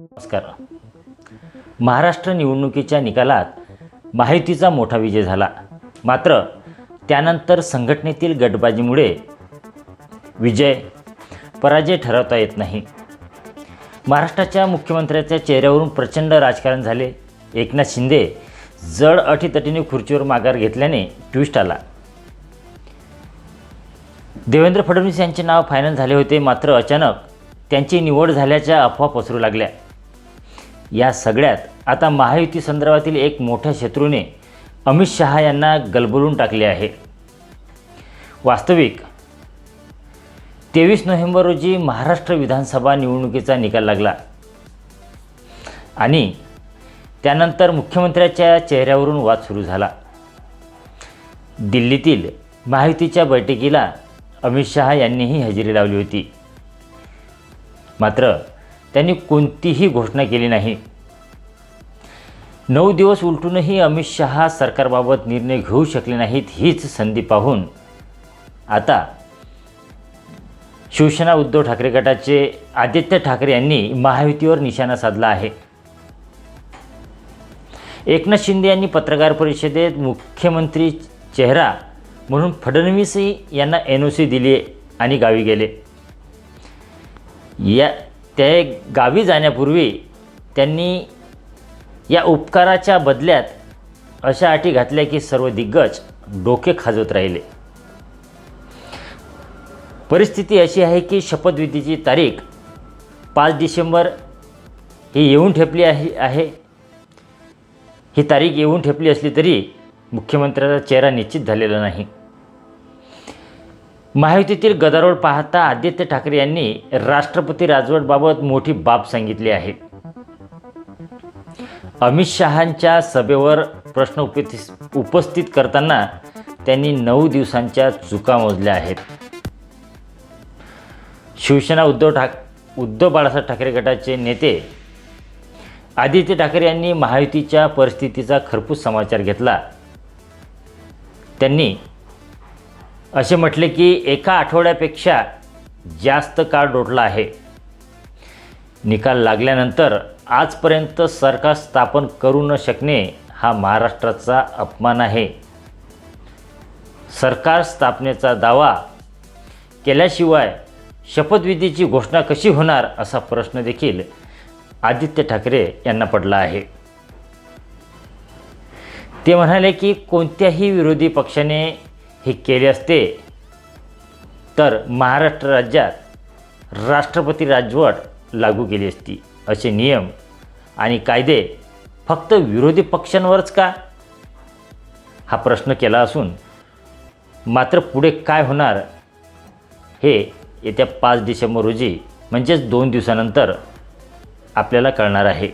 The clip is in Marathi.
नमस्कार. महाराष्ट्र निवडणुकीच्या निकालात माहितीचा मोठा विजय झाला. मात्र त्यानंतर संघटनेतील गटबाजीमुळे विजय पराजय ठरवता येत नाही. महाराष्ट्राच्या मुख्यमंत्र्याच्या चेहऱ्यावरून प्रचंड राजकारण झाले. एकनाथ शिंदे जड अटीतटीने खुर्चीवर माघार घेतल्याने ट्विस्ट आला. देवेंद्र फडणवीस यांचे नाव फायनल झाले होते. मात्र अचानक त्यांची निवड झाल्याच्या अफवा पसरू लागल्या. या सगळ्यात आता महायुती संदर्भातील एक मोठ्या शत्रूने अमित शहा यांना गलबलून टाकले आहे. वास्तविक तेवीस नोव्हेंबर रोजी महाराष्ट्र विधानसभा निवडणुकीचा निकाल लागला. आणि त्यानंतर मुख्यमंत्र्याच्या चेहऱ्यावरून वाद सुरू झाला. दिल्लीतील महायुतीच्या बैठकीला अमित शहा यांनीही हजेरी लावली होती. मात्र त्यांनी कोणतीही घोषणा केली नाही. नऊ दिवस उलटूनही अमित शहा सरकारबाबत निर्णय घेऊ शकले नाहीत हीच संधी पाहून. आता शिवसेना उद्धव ठाकरे गटाचे आदित्य ठाकरे यांनी महायुतीवर निशाणा साधला आहे. एकनाथ शिंदे यांनी पत्रकार परिषदेत मुख्यमंत्री चेहरा म्हणून फडणवीस यांना एन ओ सी दिली आणि गावी गेले. या त्या गावी जाण्यापूर्वी त्यांनी या उपकाराच्या बदल्यात अशा अटी घातल्या की सर्व दिग्गज डोके खाजवत राहिले. परिस्थिती अशी आहे की शपथविधीची तारीख पाच डिसेंबर ही येऊन ठेपली आहे आहे. ही तारीख येऊन ठेपली असली तरी मुख्यमंत्र्याचा चेहरा निश्चित झालेला नाही. महायुतीतील गदारोळ पाहता आदित्य ठाकरे यांनी राष्ट्रपती राजवटबाबत मोठी बाब सांगितली आहे. अमित शहांच्या सभेवर प्रश्न उपस्थित उपस्थित करताना त्यांनी नऊ दिवसांच्या चुका मोजल्या आहेत. शिवसेना उद्धव ठाक उद्धव बाळासाहेब ठाकरे गटाचे नेते आदित्य ठाकरे यांनी महायुतीच्या परिस्थितीचा खरपूस समाचार घेतला. त्यांनी असे म्हटले की एका आठवड्यापेक्षा जास्त काळ डोटला आहे. निकाल लागल्यानंतर आजपर्यंत सरकार स्थापन करू न शकणे हा महाराष्ट्राचा अपमान आहे. सरकार स्थापनेचा दावा केल्याशिवाय शपथविधीची घोषणा कशी होणार असा प्रश्न देखील आदित्य ठाकरे यांना पडला आहे. ते म्हणाले की कोणत्याही विरोधी पक्षाने हे केले असते. तर महाराष्ट्र राज्यात राष्ट्रपती राजवट लागू केली असती. असे नियम आणि कायदे फक्त विरोधी पक्षांवरच का? हा प्रश्न केला असून मात्र पुढे काय होणार हे येत्या पाच डिसेंबर रोजी म्हणजेच दोन दिवसानंतर आपल्याला कळणार आहे.